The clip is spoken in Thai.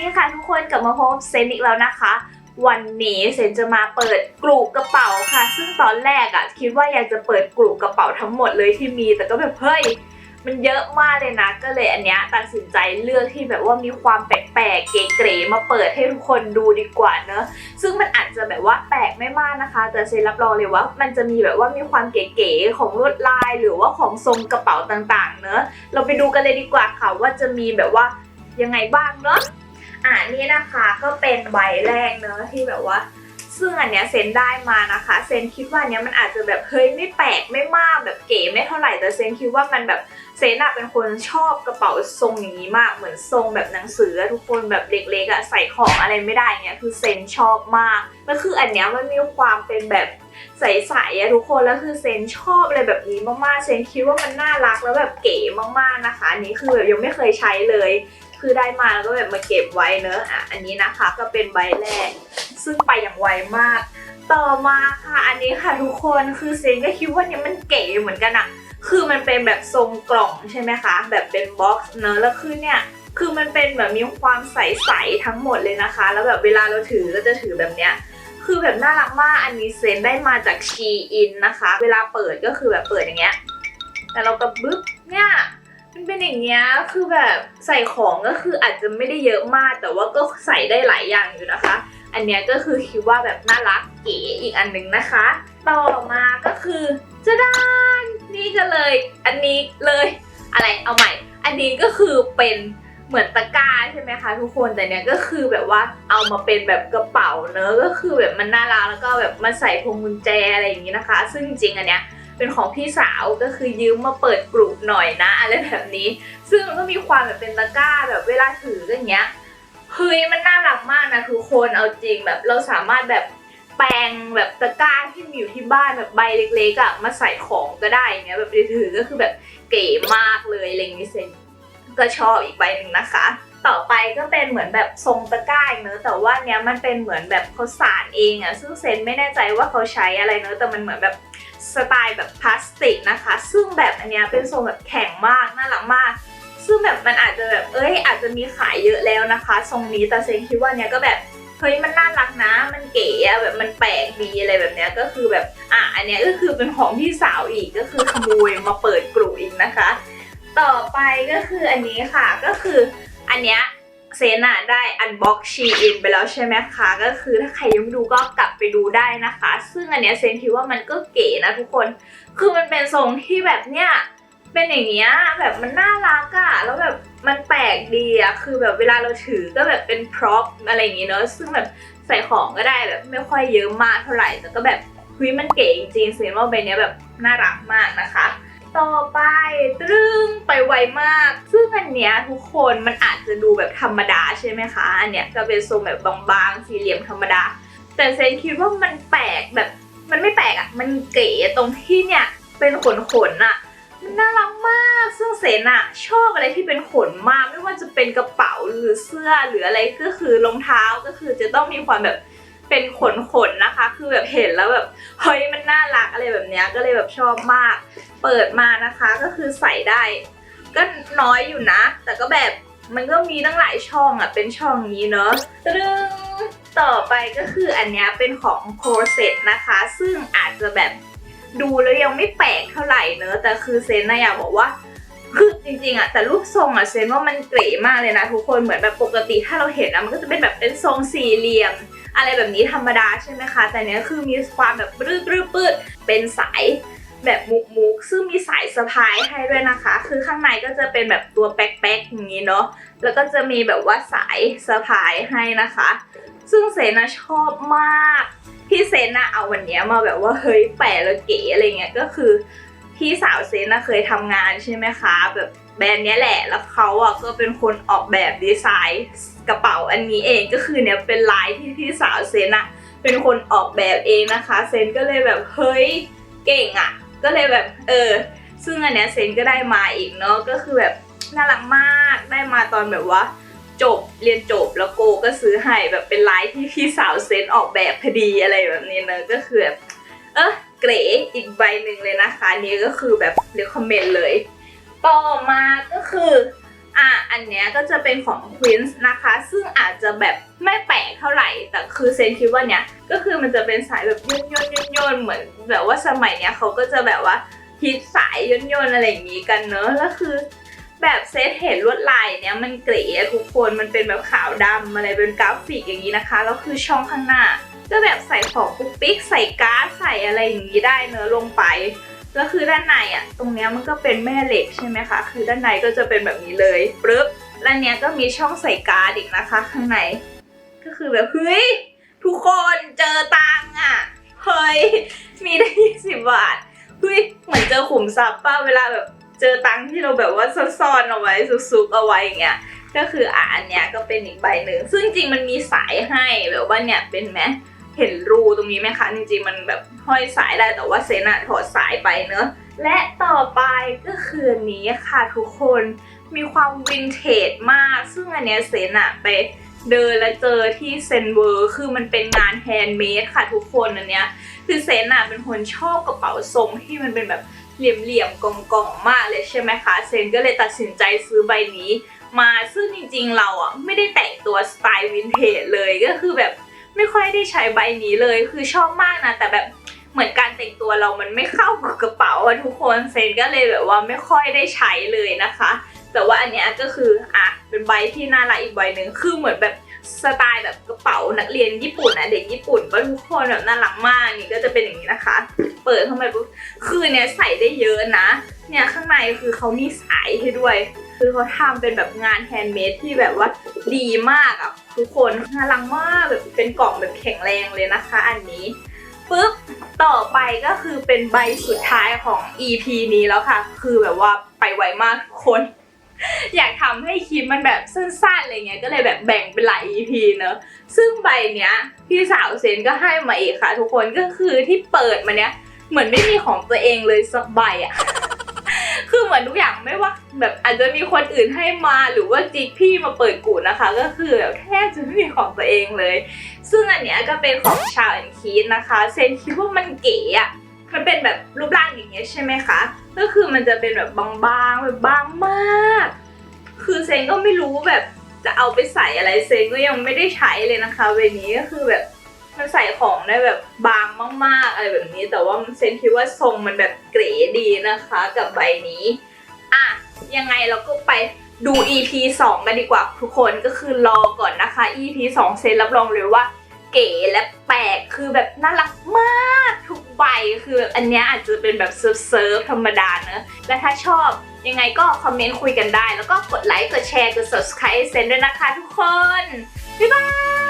ดีค่ะทุกคนกลับมาพบเซนอีกแล้วนะคะ วันนี้เซนจะมาเปิดกลุ่มกระเป๋าค่ะ ซึ่งตอนแรกอะคิดว่าอยากจะเปิดกลุ่มกระเป๋าทั้งหมดเลยที่มี แต่ก็แบบเฮ้ยมันเยอะมากเลยนะ ก็เลยอันเนี้ยตัดสินใจเลือกที่แบบว่ามีความแปลกๆ เก๋ๆมาเปิดให้ทุกคนดูดีกว่าเนอะซึ่งมันอาจจะแบบว่าแปลกไม่มากนะคะ แต่เซนรับรองเลยว่า มันจะมีแบบว่ามีความเก๋ๆของลวดลาย หรือว่าของทรงกระเป๋าต่างๆ เนอะเราไปดูกันเลยดีกว่าค่ะว่าจะมีแบบว่ายังไงบ้างเนอะ อ่านี่นะคะก็เป็นใบแรกเนอะที่แบบว่า ซึ่งอันเนี้ยเซนได้มานะคะ เซนคิดว่าเนี้ยมันอาจจะแบบเฮ้ยไม่แปลกไม่มากแบบเก๋ไม่เท่าไหร่แต่เซนคิดว่ามันแบบเซนอะเป็นคนชอบกระเป๋าทรงอย่างนี้มากเหมือนทรงแบบหนังสือทุกคนแบบเล็กๆอะใส่ของอะไรไม่ได้เงี้ยคือเซนชอบมากแล้วคืออันเนี้ยมันมีความเป็นแบบใสๆอะทุกคนแล้วคือเซนชอบอะไรแบบนี้มากๆเซนคิดว่ามันน่ารักแล้วแบบเก๋มากๆนะคะอันนี้คือแบบยังไม่เคยใช้เลย คือได้มาแล้วก็แบบมาเก็บไว้เนอะอะอันนี้นะคะก็เป็นใบแรก ซึ่งไปอย่างไวมาก ต่อมาค่ะอันนี้ค่ะทุกคนคือเซนก็คิดว่าเนี่ยมันเก๋เหมือนกันอะคือมันเป็นแบบทรงกล่องใช่ไหมคะ แบบเป็นบ็อกซ์เนอะแล้วคือเนี่ยคือมันเป็นแบบมีความใสๆทั้งหมดเลยนะคะ แล้วแบบเวลาเราถือก็จะถือแบบเนี้ยคือแบบน่ารักมากอันนี้เซนได้มาจากชีอินนะคะ เวลาเปิดก็คือแบบเปิดอย่างเงี้ยแต่เราก็บึ๊บเนี่ย เป็นอย่างเงี้ยคือแบบใส่ของก็คืออาจจะไม่ได้เยอะมาก แต่ว่าก็ใส่ได้หลายอย่างอยู่นะคะ อันเนี้ยก็คือคิดว่าแบบน่ารักเก๋อีกอันหนึ่งนะคะ ต่อมาก็คือจะด้านนี่ก็เลย อันนี้เลยอะไรเอาใหม่ อันนี้ก็คือเป็นเหมือนตะกร้าใช่ไหมคะทุกคนแต่เนี้ยก็คือแบบว่าเอามาเป็นแบบกระเป๋าเนอะก็คือแบบมันน่ารักแล้วก็แบบมาใส่พวงกุญแจอะไรอย่างนี้นะคะ ซึ่งจริงอันเนี้ย เป็นของพี่สาวก็คือยืมมาเปิดกลุ่มหน่อยนะอะไรแบบนี้ ซึ่งมันก็มีความแบบเป็นตะกร้าแบบเวลาถือก็อย่างเงี้ยเฮ้ยมันน่ารักมากนะทุกคนเอาจริงแบบเราสามารถแบบแปลงแบบตะกร้าที่มีอยู่ที่บ้านแบบใบเล็กๆอะ่ะมาใส่ของก็ได้อย่างเงี้ยแบบถือก็คือแบบเก๋มากเลยอะไรอย่างงี้เซนก็ชอบอีกใบหนึ่งนะคะ ต่อไปก็เป็นเหมือนแบบทรงตะกร้าอีกเนอะแต่ว่าเนี้ยมันเป็นเหมือนแบบเขาสานเองอะซึ่งเซนไม่แน่ใจว่าเขาใช้อะไรเนอะแต่มันเหมือนแบบสไตล์แบบพลาสติกนะคะ ซึ่งแบบอันเนี้ยเป็นทรงแบบแข็งมากน่ารักมาก ซึ่งแบบมันอาจจะแบบเอ้ยอาจจะมีขายเยอะแล้วนะคะ ทรงนี้แต่เซนคิดว่าเนี้ยก็แบบเฮ้ยมันน่ารักนะ มันเก๋อะแบบมันแปลกดีอะไรแบบเนี้ยก็คือแบบอะอันเนี้ยก็คือเป็นของพี่สาวอีกก็คือขโมยมาเปิดกลุ่มอีกนะคะ ต่อไปก็คืออันนี้ค่ะก็คือ อันเนี้ยเซนอะได้อันบ็อกชีอินไปแล้วใช่ไหมคะ ก็คือถ้าใครยังไม่ดูก็กลับไปดูได้นะคะ ซึ่งอันเนี้ยเซนคิดว่ามันก็เก๋นะทุกคน คือมันเป็นทรงที่แบบเนี้ยเป็นอย่างเงี้ยแบบมันน่ารักอะแล้วแบบมันแปลกดีอะคือแบบเวลาเราถือก็แบบเป็นพร็อพอะไรอย่างงี้เนอะซึ่งแบบใส่ของก็ได้แบบไม่ค่อยเยอะมากเท่าไหร่แต่ก็แบบเฮ้ยมันเก๋จริงๆเสียว่าใบเนี้ยแบบน่ารักมากนะคะ ต่อไปตรึงไปไวมาก ซึ่งอันเนี้ยทุกคนมันอาจจะดูแบบธรรมดาใช่ไหมคะ อันเนี้ยก็เป็นทรงแบบบางๆ สี่เหลี่ยมธรรมดา แต่เซนคิดว่ามันแปลกแบบมันไม่แปลกอะมันเก๋ตรงที่เนี่ยเป็นขนๆอะมันน่ารักมาก ซึ่งเซนอะชอบอะไรที่เป็นขนมาก ไม่ว่าจะเป็นกระเป๋าหรือเสื้อหรืออะไรก็คือรองเท้าก็คือจะต้องมีความแบบ เป็นขนขนๆนะคะ คือแบบเห็นแล้วแบบเฮ้ยมันน่ารักอะไรแบบเนี้ยก็เลยแบบชอบมาก เปิดมานะคะก็คือใส่ได้ ก็น้อยอยู่นะ แต่ก็แบบมันก็มีตั้งหลายช่องอะเป็นช่องนี้เนอะตรึงต่อไปก็คืออันนี้เป็นของโคเซตนะคะ ซึ่งอาจจะแบบดูแล้วยังไม่แปลกเท่าไหร่เนอะแต่คือเซนนะอยากบอกว่า จริงๆอะแต่รูปทรงอะเซนว่ามันเก๋มากเลยนะทุกคนเหมือนแบบปกติถ้าเราเห็นอะมันก็จะเป็นแบบเป็นทรงสี่เหลี่ยม อะไรแบบนี้ธรรมดาใช่ไหมคะ แต่เนี้ยคือมีความแบบปื้ดปื้ดปืดเป็นสายแบบมุกมุกซึ่งมีสายสะพายให้ด้วยนะคะ คือข้างในก็จะเป็นแบบตัวแป๊กๆอย่างนี้เนาะแล้วก็จะมีแบบว่าสายสะพายให้นะคะ ซึ่งเซนนะชอบมากพี่เซนนะเอาวันเนี้ยมาแบบว่าเฮ้ยแปลแล้วเก๋อะไรเงี้ยก็คือ พี่สาวเซนนะเคยทำงานใช่ไหมคะ แบบแบรนด์นี้แหละ แล้วเขาอะก็เป็นคนออกแบบดีไซน์กระเป๋าอันนี้เองก็คือเนี่ยเป็นลายที่พี่สาวเซนอะเป็นคนออกแบบเองนะคะ เซนก็เลยแบบเฮ้ยเก่งอะก็เลยแบบเออ ซึ่งอันเนี้ยเซนก็ได้มาอีกเนาะก็คือแบบน่ารักมากได้มาตอนแบบว่า จบเรียนจบแล้วโกก็ซื้อให้แบบเป็นลายที่พี่สาวเซนออกแบบพอดีอะไรแบบนี้เนอะก็คือแบบเออ เก๋อีกใบหนึ่งเลยนะคะนี้ก็คือแบบเรียกคอมเมนต์เลย ต่อมาก็คืออะอันนเนี้ยก็จะเป็นของ Queens นะคะ ซึ่งอาจจะแบบไม่แปลกเท่าไหร่ แต่คือเซนคิดว่าเนี้ยก็คือมันจะเป็นสายแบบย่นย่นย่นย่นเหมือน แบบว่าสมัยเนี้ยเขาก็จะแบบว่าฮิตสายย่นย่นอะไรอย่างงี้กันเนอะแล้วคือแบบเซตเห็นลวดลายเนี้ยมันเก๋ทุกคนมันเป็นแบบขาวดำอะไรเป็นกราฟิกอย่างนี้นะคะแล้วคือช่องข้างหน้า ก็แบบใส่ของปุ๊กปิ๊กใส่การ์ดใส่อะไรอย่างนี้ได้เนอะลงไปแล้วคือด้านในอะ ตรงเนี้ยมันก็เป็นแม่เหล็กใช่ไหมคะ คือด้านในก็จะเป็นแบบนี้เลยปึ๊บแล้วเนี้ยก็มีช่องใส่การ์ดอีกนะคะ ข้างใน ก็คือแบบเฮ้ยทุกคนเจอตังค์อะเฮ้ยมีได้ยี่สิบบาทเฮ้ยเหมือนเจอขุมทรัพย์ป้าเวลาแบบเจอตังค์ที่เราแบบว่าซ่อนๆเอาไว้ซุกๆเอาไว้อย่างเงี้ยก็คืออะอันเนี้ยก็เป็นอีกใบหนึ่งซึ่งจริงมันมีสายให้แบบว่าเนี่ยเป็นไหม เห็นรูตรงนี้ไหมคะจริงๆมันแบบห้อยสายได้แต่ว่าเซนอะถอดสายไปเนอะและต่อไปก็คืออันนี้ค่ะทุกคนมีความวินเทจมาก ซึ่งอันเนี้ยเซนอะไปเดินแล้วเจอที่เซนเวอร์คือมันเป็นงานแฮนด์เมดค่ะทุกคนอันเนี้ยคือเซนอะเป็นคนชอบกระเป๋าทรงที่มันเป็นแบบเหลี่ยมๆกล่องๆมากเลยใช่ไหมคะเซนก็เลยตัดสินใจซื้อใบนี้ มาซึ่งจริงๆเราอะไม่ได้แต่งตัวสไตล์วินเทจเลยก็คือแบบ ไม่ค่อยได้ใช้ใบนี้เลยคือชอบมากนะ แต่แบบเหมือนการแต่งตัวเรามันไม่เข้ากับกระเป๋าอะทุกคนเซนก็เลยแบบว่าไม่ค่อยได้ใช้เลยนะคะ แต่ว่าอันเนี้ยก็คืออะเป็นใบที่น่ารักอีกใบหนึ่งคือเหมือนแบบสไตล์แบบกระเป๋านักเรียนญี่ปุ่นนะเด็กญี่ปุ่นก็ทุกคนแบบน่ารักมากนี่ก็จะเป็นอย่างนี้นะคะ เปิดเข้าไปปุ๊บคือเนี้ยใส่ได้เยอะนะ เนี่ยข้างในคือเขามีสายให้ด้วย คือเขาทำเป็นแบบงานแฮนด์เมดที่แบบว่าดีมากอะทุกคนน่ารักมากแบบเป็นกล่องแบบแข็งแรงเลยนะคะ อันนี้ปึ๊บต่อไปก็คือเป็นใบสุดท้ายของ EP นี้แล้วค่ะ คือแบบว่าไปไวมากทุกคน อยากทำให้คลิปมันแบบสั้นๆอะไรเงี้ยก็เลยแบบแบ่งเป็นหลาย EP เนอะซึ่งใบเนี้ยพี่สาวเซนก็ให้มาอีกค่ะ ทุกคนก็คือที่เปิดมาเนี้ยเหมือนไม่มีของตัวเองเลยสักใบอะ คือเหมือนทุกอย่างไม่ว่าแบบอาจจะมีคนอื่นให้มาหรือว่าจิกพี่มาเปิดกูนะคะ ก็คือแบบแทบจะไม่มีของตัวเองเลย ซึ่งอันเนี้ยก็เป็นของชาวแอนคีนนะคะเซนคิดว่ามันเก๋อะมันเป็นแบบรูปร่างอย่างเงี้ยใช่ไหมคะ ก็คือมันจะเป็นแบบบางๆแบบบางมาก คือเซนก็ไม่รู้แบบจะเอาไปใส่อะไรเซนก็ยังไม่ได้ใช้เลยนะคะใบนี้ก็คือแบบ มันใส่ของได้แบบบางมากๆอะไรแบบนี้ แต่ว่าเซนคิดว่าทรงมันแบบเก๋ดีนะคะ กับใบนี้อะยังไงเราก็ไปดู EP 2 กันดีกว่าทุกคนก็คือรอก่อนนะคะ EP 2 เซนรับรองเลยว่าเก๋และแปลกคือแบบน่ารักมากทุกใบคือแบบอันนี้อาจจะเป็นแบบเซิร์ฟเซิร์ฟธรรมดาเนอะและถ้าชอบยังไงก็คอมเมนต์คุยกันได้ แล้วก็กดไลค์กดแชร์กด subscribe เซนด้วยนะคะทุกคน บ๊ายบาย